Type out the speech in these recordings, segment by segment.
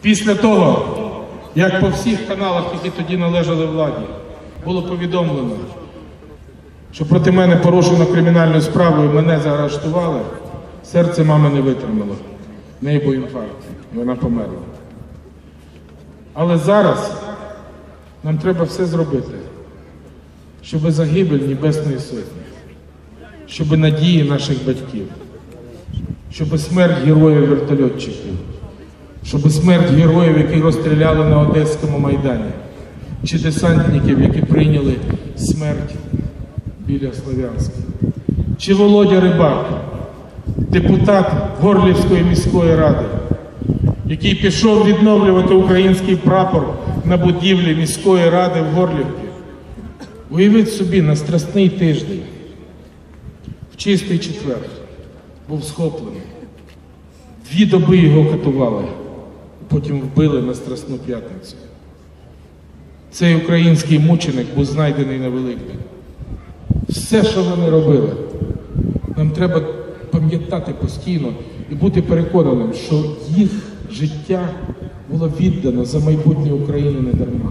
Після того, як по всіх каналах, які тоді належали владі, було повідомлено, що проти мене порушено кримінальну справу і мене заарештували, серце мами не витримало. В неї був інфаркт, вона померла. Але зараз нам треба все зробити, щоб загибель Небесної Сотні, щоб надії наших батьків, щоб смерть героїв вертольотчиків, щоб смерть героїв, які розстріляли на Одеському майдані, чи десантників, які прийняли смерть біля Слов'янська, чи Володя Рибак, депутат Горлівської міської ради, який пішов відновлювати український прапор на будівлі міської ради в Горлівці. Уявіть собі, на страсний тиждень, в чистий четвер, був схоплений. Дві доби його катували, потім вбили на Страсну п'ятницю. Цей український мученик був знайдений на Великдень. Все, що вони робили, нам треба пам'ятати постійно і бути переконаним, що їх життя було віддано за майбутнє України не дарма.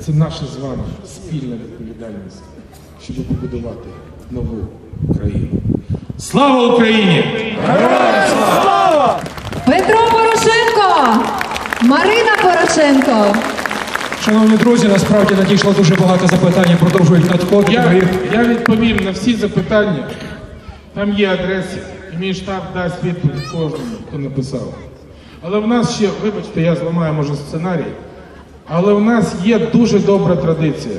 Це наша з вами спільна відповідальність, щоб побудувати нову країну. Слава Україні! Петро Порошенко! Марина Порошенко! Шановні друзі, насправді надійшло дуже багато запитань, продовжують надходити. Я, я відповім на всі запитання. Там є адреси, і мій штаб дасть відповідь кожному, хто написав. Але в нас ще, вибачте, я зламаю може сценарій, але в нас є дуже добра традиція.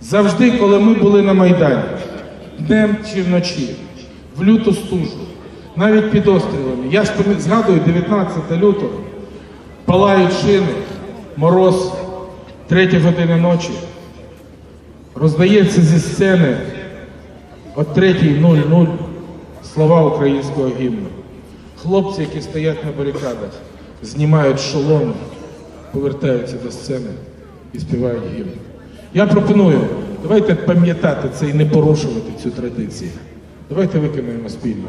Завжди, коли ми були на Майдані, днем чи вночі, в люту стужу, навіть під обстрілами. Я згадую 19 лютого, палають шини, мороз, третя година ночі. Роздається зі сцени о 3.00 слова українського гімну. Хлопці, які стоять на барикадах, знімають шоломи, повертаються до сцени і співають гімн. Я пропоную, давайте пам'ятати це і не порушувати цю традицію. Давайте виконаємо спільно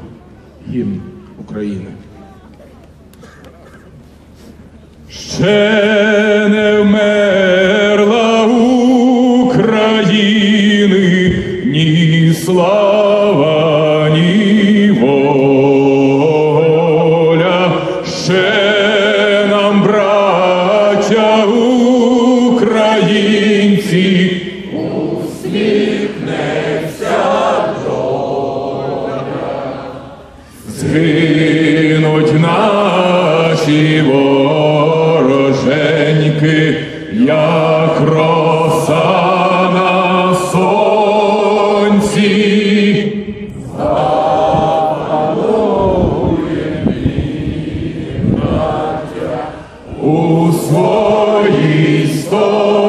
гімн України. Ще не вмерла України ні слава, ні воля. Ще нам, браття українці, усміхнеться, Згинуть наші вороженьки, як роса на сонці. У своїй сторонці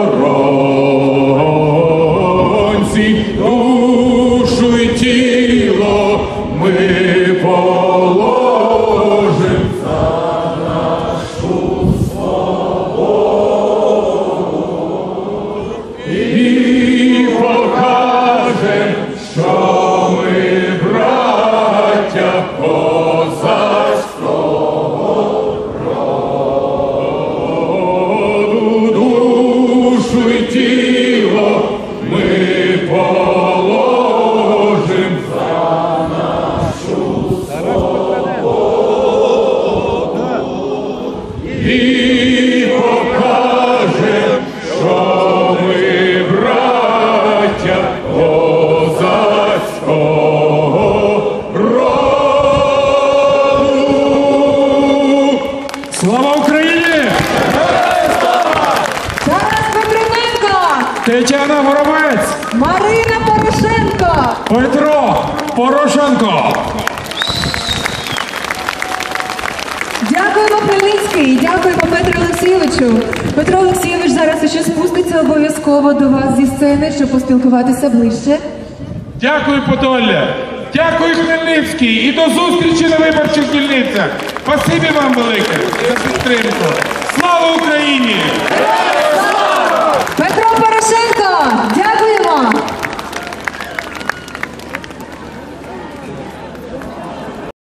Тетяна Горобець! Марина Порошенко! Петро Порошенко! Дякуємо Хмельницький, дякуємо Петру Олексійовичу. Петро Олексійович зараз ще спуститься обов'язково до вас зі сцени, щоб поспілкуватися ближче. Дякую, Подолля! Дякую, Хмельницький! І до зустрічі на виборчих дільницях! Спасибі вам велике за підтримку! Слава Україні!